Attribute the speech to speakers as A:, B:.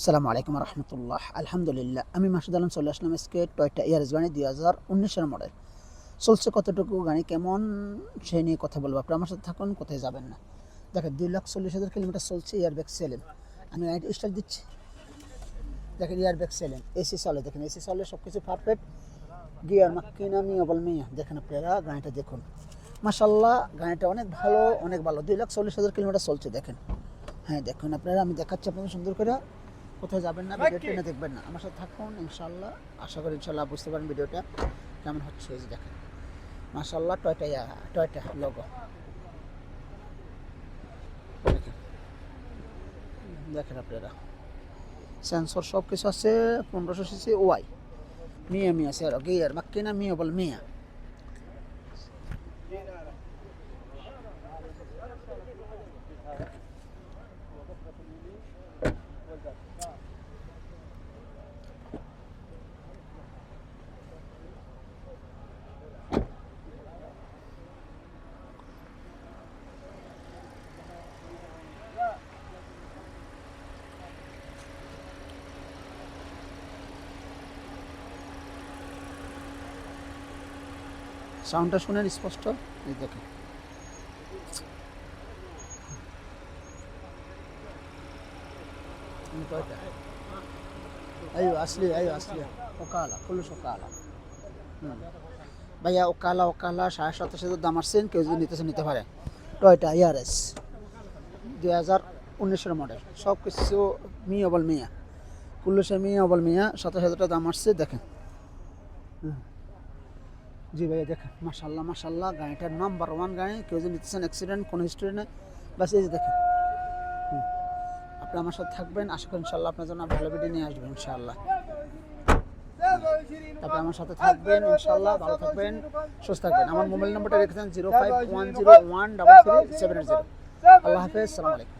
A: আসসালামু আলাইকুম রহমতুল্লাহ। আলহামদুলিল্লাহ, আমি মাসুদ আলম চলে আসলাম আজকে টয়টা ইয়ারস গাড়ি দুই হাজার উনিশের মডেল চলছে কতটুকু, গাড়ি কেমন, সে নিয়ে কথা বলব। আপনি আমার সাথে থাকুন, কোথায় যাবেন না। দেখেন, দুই লাখ চল্লিশ হাজার কিলোমিটার চলছে ইয়ার ব্যাগ সেলেন আমি গাড়িটা স্টার্ট দিচ্ছি। দেখেন ইয়ার ব্যাগ সেলেন এসি চলে। দেখেন এসি চলে সব কিছু পারফেক্ট গিয়ার মাক্কিনা মিয়া বল মিয়া দেখেন আপনারা, গাড়িটা দেখুন। মাসাল্লাহ গাড়িটা অনেক ভালো অনেক ভালো। দুই লাখ চল্লিশ হাজার কিলোমিটার চলছে, দেখেন। হ্যাঁ দেখুন আপনারা, আমি দেখাচ্ছি আপনাদের সুন্দর করে। কোথায় যাবেন না ভিডিও টেনে দেখবেন না। আমার সাথে থাকুন ইনশাল্লাহ আশা করি ইনশাল্লাহ বুঝতে পারেন ভিডিওটা কেমন হচ্ছে এই যে দেখেন। মাশাল্লাহ টয়টা টয়টা লোগো দেখেন। আপনারা। সেন্সর সব কিছু আছে পনেরোশো সিসি ওয়াই মিয়া মিয়া স্যার গিয়ার মাক্কিনা মিয়া বল মিয়া। সাউন্ডটা শুনেন স্পষ্ট এই দেখেন এই টয়টা ايوه اصلي ايوه اصلي وكاله كله وكاله হুম। ভাইয়া ওকালা ওকালা সাড়ে সাতাশ হাজার দাম আসছেন কেউ যদি নিতেছে নিতে পারে টয়টা ইয়ারএস দুই হাজার উনিশের মডেল সব কিছু মিয়া অবল মিয়া কুল্লুসে মিয়া অবল মিয়া সাতাশ হাজার টাকা দাম আসছে দেখেন হুম। জি ভাইয়া, দেখেন মাসাল্লাহ মাসাল্লাহ গাড়িটার নাম্বার ওয়ান গাড়ি, কেউ যে নিতেছেন অ্যাক্সিডেন্ট কোনো হিস্ট্রি নেই। বাস এই যে দেখেন। আপনি আমার সাথে থাকবেন, আশা করি ইনশাল্লাহ আপনার জন্য ভালো ভিডিও নিয়ে আসবেন ইনশাল্লাহ তারপরে আমার সাথে থাকবেন ইনশাল্লাহ ভালো থাকবেন, সুস্থ থাকবেন। আমার মোবাইল নাম্বারটা রেখেছেন zero five one zero one double three seven zero আল্লাহ হাফেজ, সালাম আলাইকুম।